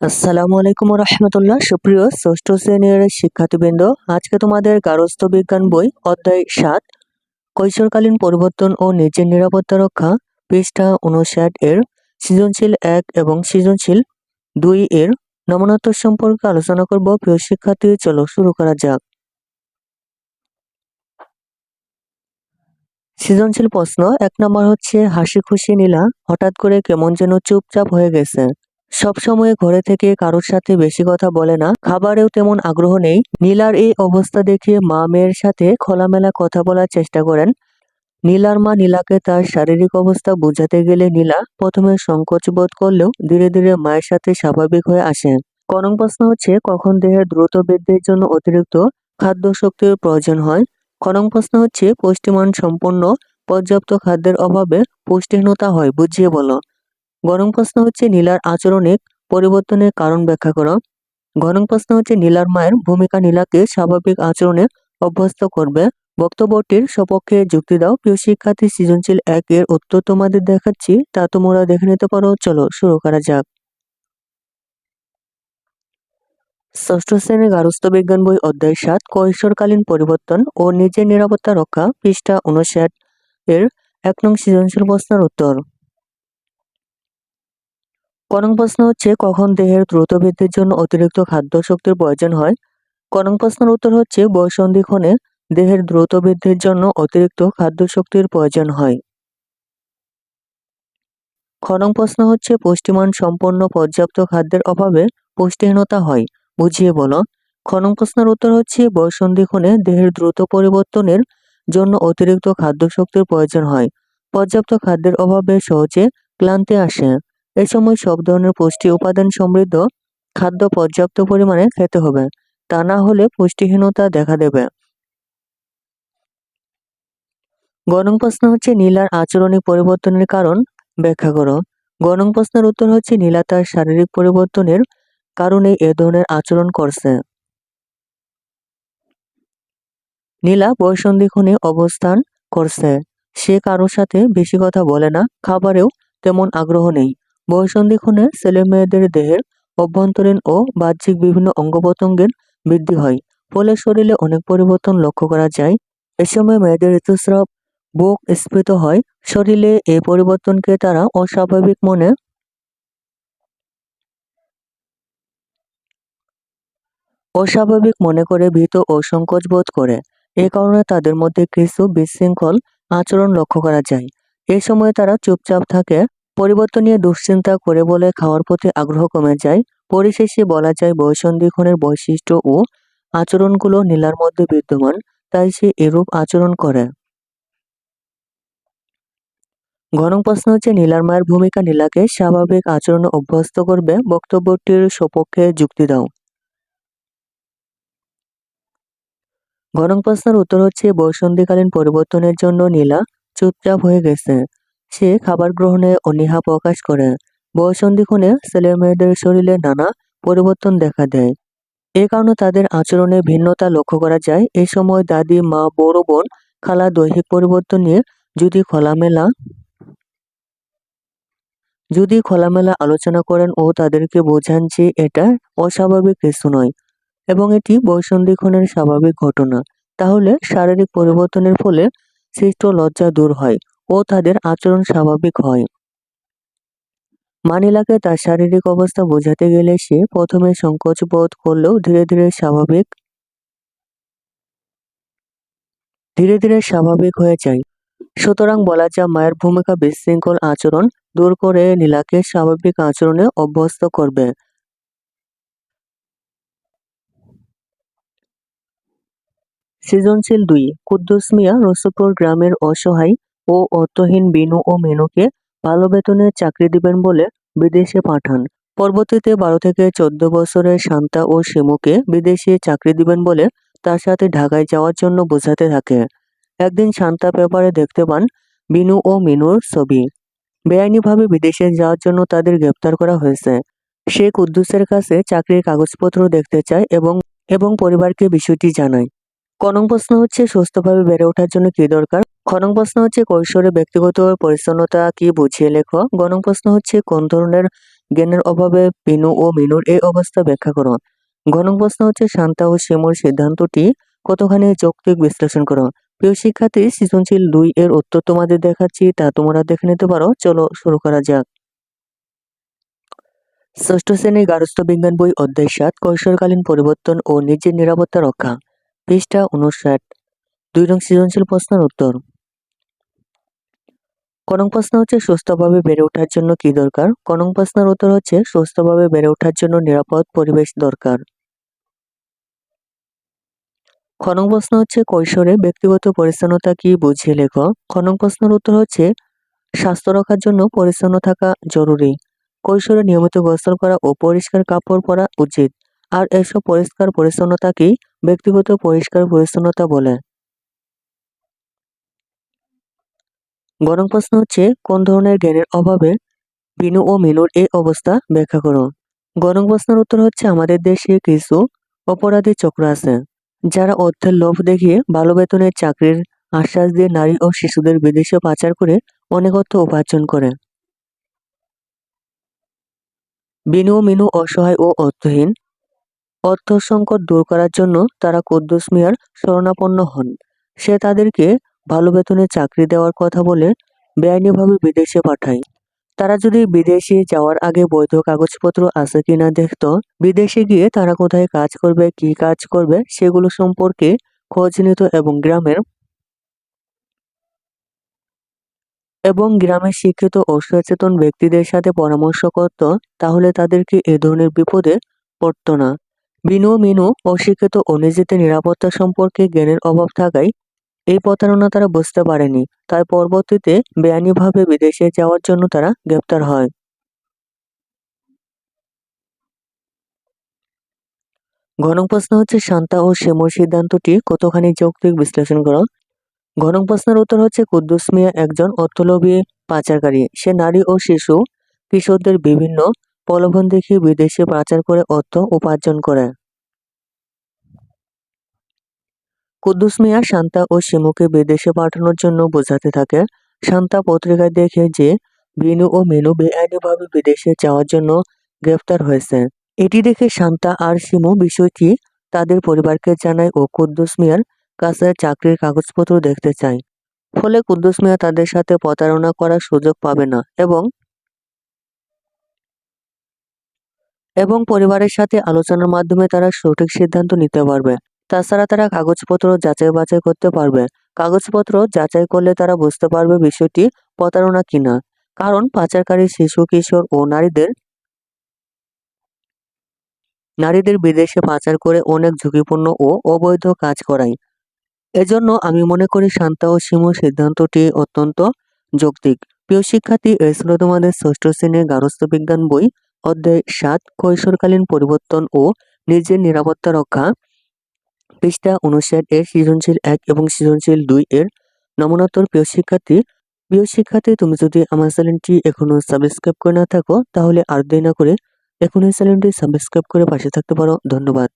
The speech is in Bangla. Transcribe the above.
আসসালামু আলাইকুম রহমতুল্লাহ। সুপ্রিয় ষষ্ঠ শ্রেণির শিক্ষার্থীবৃন্দ, আজকে তোমাদের গারস্থ বিজ্ঞান বই অধ্যায় সাত, কৈশোরকালীন পরিবর্তন ও নিজের নিরাপত্তা রক্ষা, পৃষ্ঠা উনষাট এর সৃজনশীল এক এবং সৃজনশীল দুই এর নমনত্ব সম্পর্কে আলোচনা করব। প্রিয় শিক্ষার্থী, চলো শুরু করা যাক। সৃজনশীল প্রশ্ন, এক নম্বর হচ্ছে হাসি খুশি নীলা, হঠাৎ করে কেমন যেন চুপচাপ হয়ে গেছে। সবসময় ঘরে থেকে কারোর সাথে বেশি কথা বলে না। খাবারেও তেমন আগ্রহ নেই। নীলার এই অবস্থা দেখে মা মেয়ের সাথে খোলামেলা কথা বলার চেষ্টা করেন। নীলার মা নীলাকে তার শারীরিক অবস্থা বোঝাতে গেলে নীলা প্রথমে সংকোচ বোধ করলেও ধীরে ধীরে মায়ের সাথে স্বাভাবিক হয়ে আসে। করং প্রশ্ন হচ্ছে, কখন দেহের দ্রুত বৃদ্ধির জন্য অতিরিক্ত খাদ্য শক্তির প্রয়োজন হয়? খনং প্রশ্ন হচ্ছে, পুষ্টিমান সম্পন্ন পর্যাপ্ত খাদ্যের অভাবে পুষ্টিহীনতা হয়, বুঝিয়ে বলো। গরম প্রশ্ন হচ্ছে নীলার আচরণে পরিবর্তনের কারণ ব্যাখ্যা করো। গরম প্রশ্ন হচ্ছে নীলার মায়ের ভূমিকা নীলাকে স্বাভাবিক আচরণে অভ্যস্ত করবে। বক্তব্যটির সপক্ষে যুক্তি দাও। প্রিয় শিক্ষার্থী, সৃজনশীল এক এর উত্তর তোমাদের দেখাচ্ছি, তা তোমরা দেখে নিতে পারো। চলো শুরু করা যাক। ষষ্ঠ শ্রেণির গার্হস্থ বিজ্ঞান বই অধ্যায় সাত, কৈশোরকালীন পরিবর্তন ও নিজের নিরাপত্তা রক্ষা, পৃষ্ঠা উনষাট এর এক নং সৃজনশীল প্রশ্নের উত্তর। করং প্রশ্ন হচ্ছে, কখন দেহের দ্রুত বৃদ্ধির জন্য অতিরিক্ত খাদ্য শক্তির প্রয়োজন হয়? করং প্রশ্নের উত্তর হচ্ছে বয়সন্ধিক্ষণে দেহের দ্রুত বৃদ্ধির জন্য অতিরিক্ত খাদ্য শক্তির প্রয়োজন হয়। খনং প্রশ্ন হচ্ছে, পুষ্টিমান সম্পন্ন পর্যাপ্ত খাদ্যের অভাবে পুষ্টিহীনতা হয়? বুঝিয়ে বলো। খনং প্রশ্নের উত্তর হচ্ছে বয়সন্ধিক্ষণে দেহের দ্রুত পরিবর্তনের জন্য অতিরিক্ত খাদ্য শক্তির প্রয়োজন হয়। পর্যাপ্ত খাদ্যের অভাবে সহজে ক্লান্তি আসে। এ সময় সব ধরনের পুষ্টি উপাদান সমৃদ্ধ খাদ্য পর্যাপ্ত পরিমাণে খেতে হবে। তা না হলে পুষ্টিহীনতা দেখা দেবে। গণং প্রশ্ন হচ্ছে নীলার আচরণিক পরিবর্তনের কারণ ব্যাখ্যা করো। গণং প্রশ্নের উত্তর হচ্ছে নীলা তার শারীরিক পরিবর্তনের কারণে এ ধরনের আচরণ করছে। নীলা বয়সন্ধিক্ষণে অবস্থান করছে। সে কারোর সাথে বেশি কথা বলে না, খাবারেও তেমন আগ্রহ নেই। বয়সন্ধিক্ষণে ছেলে মেয়েদের দেহের অভ্যন্তরীণ ও বাহ্যিক বিভিন্ন অঙ্গ প্রত্যঙ্গের বৃদ্ধি হয়, ফলে শরীরে অনেক পরিবর্তন লক্ষ্য করা যায়। এ সময় মেয়েদের ঋতুস্রাব বুক স্ফীত হয়। শরীরে এই পরিবর্তনকে তারা অস্বাভাবিক মনে অস্বাভাবিক মনে করে ভীত ও সংকোচ বোধ করে। এ কারণে তাদের মধ্যে কিছু বিশৃঙ্খল আচরণ লক্ষ্য করা যায়। এ সময় তারা চুপচাপ থাকে পরিবর্তন নিয়ে দুশ্চিন্তা করে বলে খাওয়ার প্রতি আগ্রহ কমে যায়। পরিশেষে বলা যায় বয়সন্ধিক্ষণের বৈশিষ্ট্য ও আচরণগুলো নীলার মধ্যে বিদ্যমান, তাই সে এরূপ আচরণ করে। ঘনং প্রশ্ন হচ্ছে, নীলার মায়ের ভূমিকা নীলাকে স্বাভাবিক আচরণে অভ্যস্ত করবে? বক্তব্যটির সপক্ষে যুক্তি দাও। ঘনং প্রশ্নের উত্তর হচ্ছে, বৈসন্ধিকালীন পরিবর্তনের জন্য নীলা চুপচাপ হয়ে গেছে। সে খাবার গ্রহণে অনীহা প্রকাশ করে। বয়সন্ধিক্ষণে ছেলে মেয়েদের শরীরে নানা পরিবর্তন দেখা দেয়। এ কারণে তাদের আচরণে ভিন্নতা লক্ষ্য করা যায়। এ সময় দাদি, মা, বড় বোন খালা দৈহিক পরিবর্তন নিয়ে যদি খোলামেলা যদি খোলামেলা আলোচনা করেন ও তাদেরকে বোঝান যে এটা অস্বাভাবিক কিছু নয় এবং এটি বয়সন্ধিক্ষণের স্বাভাবিক ঘটনা, তাহলে শারীরিক পরিবর্তনের ফলে সৃষ্ট লজ্জা দূর হয়। ও তাদের আচরণ স্বাভাবিক হয়। মানিলাকে তার শারীরিক অবস্থা বোঝাতে গেলে সে প্রথমে সংকোচ বোধ করলেও ধীরে ধীরে স্বাভাবিক, ধীরে ধীরে স্বাভাবিক হয়ে যায়। সুতরাং বলা যায় মায়ের ভূমিকা বিশৃঙ্খল আচরণ দূর করে নীলাকে স্বাভাবিক আচরণে অভ্যস্ত করবে। সৃজনশীল দুই, কুদ্দুস মিয়া রসুপুর গ্রামের অসহায় ও অর্থহীন বিনু ও মেনুকে ভালো বেতনে চাকরি দিবেন বলে বিদেশে পাঠান। পরবর্তীতে বারো থেকে চোদ্দ বছরের শান্তা ও শিমুকে বিদেশে চাকরি দিবেন বলে তার সাথে ঢাকায় যাওয়ার জন্য বোঝাতে থাকে। একদিন শান্তা পেপারে দেখতে পান বিনু ও মিনুর ছবি। বেআইনিভাবে বিদেশে যাওয়ার জন্য তাদের গ্রেপ্তার করা হয়েছে। সে কুদ্দুসের কাছে চাকরির কাগজপত্র দেখতে চায় এবং এবং পরিবারকে বিষয়টি জানায়। কনং প্রশ্ন হচ্ছে, সুস্থভাবে বেড়ে ওঠার জন্য কি দরকার? খনং প্রশ্ন হচ্ছে, কৈশোরে ব্যক্তিগত পরিচ্ছন্নতা কি বুঝিয়ে লেখো? গণং প্রশ্ন হচ্ছে, কোন ধরনের জ্ঞানের অভাবে পিনু ও মিনুর এই অবস্থা ব্যাখ্যা করো গণং প্রশ্ন হচ্ছে, শান্তা ও শিমুর সিদ্ধান্তটি কতখানি যৌক্তিক বিশ্লেষণ করো প্রিয় শিক্ষার্থী, সৃজনশীল দুই এর উত্তর তোমাদের দেখাচ্ছি, তা তোমরা দেখে নিতে পারো। চলো শুরু করা যাক। ষষ্ঠ শ্রেণির গার্হস্থ্য বিজ্ঞান বই অধ্যায় সাত, কৈশোরকালীন পরিবর্তন ও নিজের নিরাপত্তা রক্ষা। পৃষ্ঠা উনষাট দুই নং সৃজনশীল প্রশ্নের উত্তর। কনং প্রশ্ন হচ্ছে, সুস্থভাবে বেড়ে ওঠার জন্য কি দরকার? কনং প্রশ্নের উত্তর হচ্ছে, সুস্থভাবে বেড়ে ওঠার জন্য নিরাপদ পরিবেশ দরকার। খনং প্রশ্ন হচ্ছে, কৈশোরে ব্যক্তিগত পরিচ্ছন্নতা কি বুঝিয়ে লেখো? খনং প্রশ্নের উত্তর হচ্ছে, স্বাস্থ্য রক্ষার জন্য পরিচ্ছন্ন থাকা জরুরি। কৈশোরে নিয়মিত গোসল করা ও পরিষ্কার কাপড় পরা উচিত। আর এসব পরিষ্কার পরিচ্ছন্নতাকেই ব্যক্তিগত পরিষ্কার পরিচ্ছন্নতা বলে। গরম প্রশ্ন হচ্ছে, কোন ধরনের জ্ঞানের অভাবে বিনু ও মিনুর এই অবস্থা ব্যাখ্যা করো। গরম প্রশ্নের উত্তর হচ্ছে, আমাদের দেশে কিছু অপরাধী চক্র আছে, যারা অর্থের লোভ দেখিয়ে ভালো বেতনের চাকরির আশ্বাস দিয়ে নারী ও শিশুদের বিদেশে পাচার করে অনেক অর্থ উপার্জন করে। বিনু মিনু অসহায় ও অর্থহীন অর্থ সংকট দূর করার জন্য তারা কুদ্দুস মিয়ার শরণাপন্ন হন। সে তাদেরকে ভালো বেতনে চাকরি দেওয়ার কথা বলে বেআইনিভাবে বিদেশে পাঠায়। তারা যদি বিদেশে যাওয়ার আগে বৈধ কাগজপত্র আছে কিনা দেখত, বিদেশে গিয়ে তারা কোথায় কাজ করবে, কি কাজ করবে, সেগুলো সম্পর্কে খোঁজ নিত এবং গ্রামের এবং গ্রামের শিক্ষিত ও সচেতন ব্যক্তিদের সাথে পরামর্শ করত, তাহলে তাদেরকে এ ধরনের বিপদে পড়ত না। বিনু, মিনু অশিক্ষিত নিজেদের নিরাপত্তা সম্পর্কে জ্ঞানের অভাব থাকায় এই প্রতারণা তারা বুঝতে পারেনি। তাই পরবর্তীতে বেআইনিভাবে বিদেশে যাওয়ার জন্য তারা গ্রেপ্তার হয়। ঘনং প্রশ্ন হচ্ছে, শান্তা ও শিমুর সিদ্ধান্তটি কতখানি যৌক্তিক বিশ্লেষণ করো ঘনং প্রশ্নের উত্তর হচ্ছে, কুদ্দুস মিয়া একজন অর্থলোভী, পাচারকারী। সে নারী ও শিশু কিশোরদের বিভিন্ন প্রলোভন দেখিয়ে বিদেশে পাচার করে অর্থ উপার্জন করে। কুদ্দুস মিয়া শান্তা ও শিমুকে বিদেশে পাঠানোর জন্য বোঝাতে থাকে। শান্তা পত্রিকায় দেখে যে, বিনু ও মিনু বেআইনিভাবে বিদেশে যাওয়ার জন্য গ্রেফতার হয়েছে। এটি দেখে শান্তা আর শিমু বিষয়টি তাদের পরিবারকে জানায় ও কুদ্দুস মিয়ার কাছে চাকরির কাগজপত্র দেখতে চায়। ফলে কুদ্দুস মিয়া তাদের সাথে প্রতারণা করার সুযোগ পাবে না এবং এবং পরিবারের সাথে আলোচনার মাধ্যমে তারা সঠিক সিদ্ধান্ত নিতে পারবে। তাছাড়া তারা কাগজপত্র যাচাই বাছাই করতে পারবে। কাগজপত্র যাচাই করলে তারা বুঝতে পারবে বিষয়টি প্রতারণা কিনা। কারণ পাচারকারী শিশু, কিশোর ও নারীদের নারীদের বিদেশে পাচার করে অনেক ঝুঁকিপূর্ণ ও অবৈধ কাজ করায়। এজন্য আমি মনে করি শান্তা ও শিমুর সিদ্ধান্তটি অত্যন্ত যৌক্তিক। প্রিয় শিক্ষার্থী এ ছিল তোমাদের ষষ্ঠ শ্রেণির গার্হস্থ্য বিজ্ঞান বই। অধ্যায় সাত, কৈশোরকালীন পরিবর্তন ও নিজের নিরাপত্তা রক্ষা। পৃষ্ঠা উনষাট এর সৃজনশীল এক এবং সৃজনশীল দুই এর নমুনাত্তর প্রিয় শিক্ষার্থী। প্রিয় শিক্ষার্থী, তুমি যদি আমার চ্যানেলটি এখনও সাবস্ক্রাইব করে না থাকো, তাহলে আর দেরি না করে এখন এই চ্যানেলটি সাবস্ক্রাইব করে পাশে থাকতে পারো। ধন্যবাদ।